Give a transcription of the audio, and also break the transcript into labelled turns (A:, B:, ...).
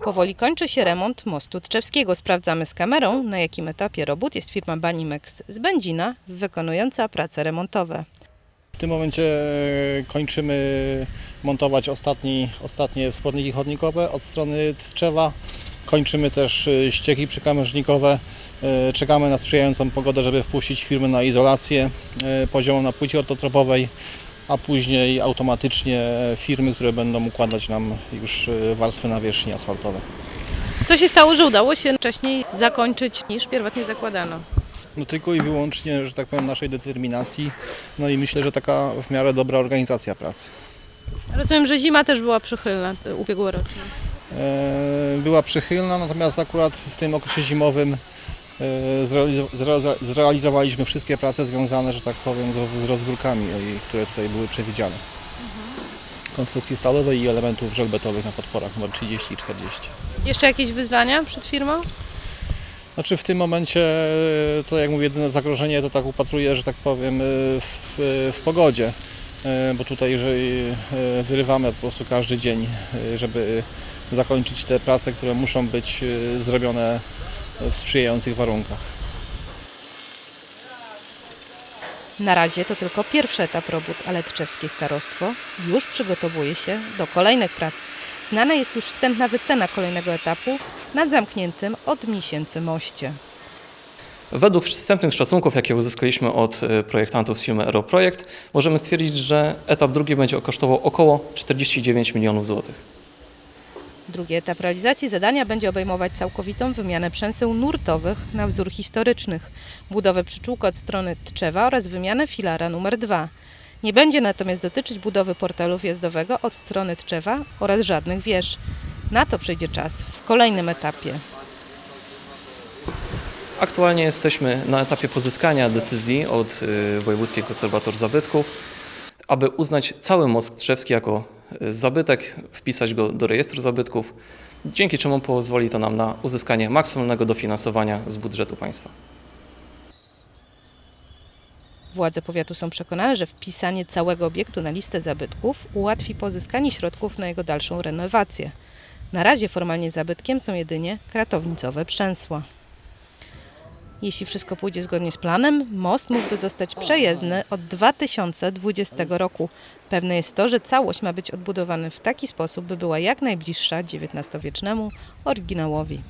A: Powoli kończy się remont mostu Tczewskiego. Sprawdzamy z kamerą, na jakim etapie robót jest firma Banimex z Będzina, wykonująca prace remontowe.
B: W tym momencie e, kończymy montować ostatni, ostatnie wsporniki chodnikowe od strony Tczewa. Kończymy też e, ścieki przykrawężnikowe. E, Czekamy na sprzyjającą pogodę, żeby wpuścić firmy na izolację poziomą na płycie ortotropowej, a później automatycznie firmy, które będą układać nam już e, warstwy nawierzchni asfaltowe.
A: Co się stało, że udało się wcześniej zakończyć niż pierwotnie zakładano?
B: No tylko i wyłącznie, że tak powiem, naszej determinacji, no i myślę, że taka w miarę dobra organizacja pracy.
A: Rozumiem, że zima też była przychylna ubiegłoroczna.
B: E, była przychylna, natomiast akurat w tym okresie zimowym zrealizowaliśmy wszystkie prace związane, że tak powiem, z, roz, z rozgórkami, e, które tutaj były przewidziane. Konstrukcji stalowej i elementów żelbetowych na podporach numer 30 i 40.
A: Jeszcze jakieś wyzwania przed firmą?
B: Znaczy w tym momencie, e, to jak mówię, jedyne zagrożenie to tak upatruję, że tak powiem, e, w, w pogodzie. E, Bo tutaj jeżeli e, wyrywamy po prostu każdy dzień, e, żeby zakończyć te prace, które muszą być e, zrobione w sprzyjających warunkach.
A: Na razie to tylko pierwszy etap robót, ale Tczewskie Starostwo już przygotowuje się do kolejnych prac. Znana jest już wstępna wycena kolejnego etapu na zamkniętym od miesięcy moście.
C: Według wstępnych szacunków, jakie uzyskaliśmy od e, projektantów z firmy Aeroprojekt, możemy stwierdzić, że etap drugi będzie kosztował około 49 milionów złotych.
A: Drugi etap realizacji zadania będzie obejmować całkowitą wymianę przęseł nurtowych na wzór historycznych, budowę przyczółka od strony Tczewa oraz wymianę filara numer 2. Nie będzie natomiast dotyczyć budowy portalu wjazdowego od strony Tczewa oraz żadnych wież. Na to przyjdzie czas w kolejnym etapie.
C: Aktualnie jesteśmy na etapie pozyskania decyzji od y, Wojewódzkiej Konserwator Zabytków, aby uznać cały most Trzewski jako zabytek, wpisać go do rejestru zabytków, dzięki czemu pozwoli to nam na uzyskanie maksymalnego dofinansowania z budżetu państwa.
A: Władze powiatu są przekonane, że wpisanie całego obiektu na listę zabytków ułatwi pozyskanie środków na jego dalszą renowację. Na razie formalnie zabytkiem są jedynie kratownicowe przęsła. Jeśli wszystko pójdzie zgodnie z planem, most mógłby zostać przejezdny od 2020 roku. Pewne jest to, że całość ma być odbudowana w taki sposób, by była jak najbliższa XIX-wiecznemu oryginałowi.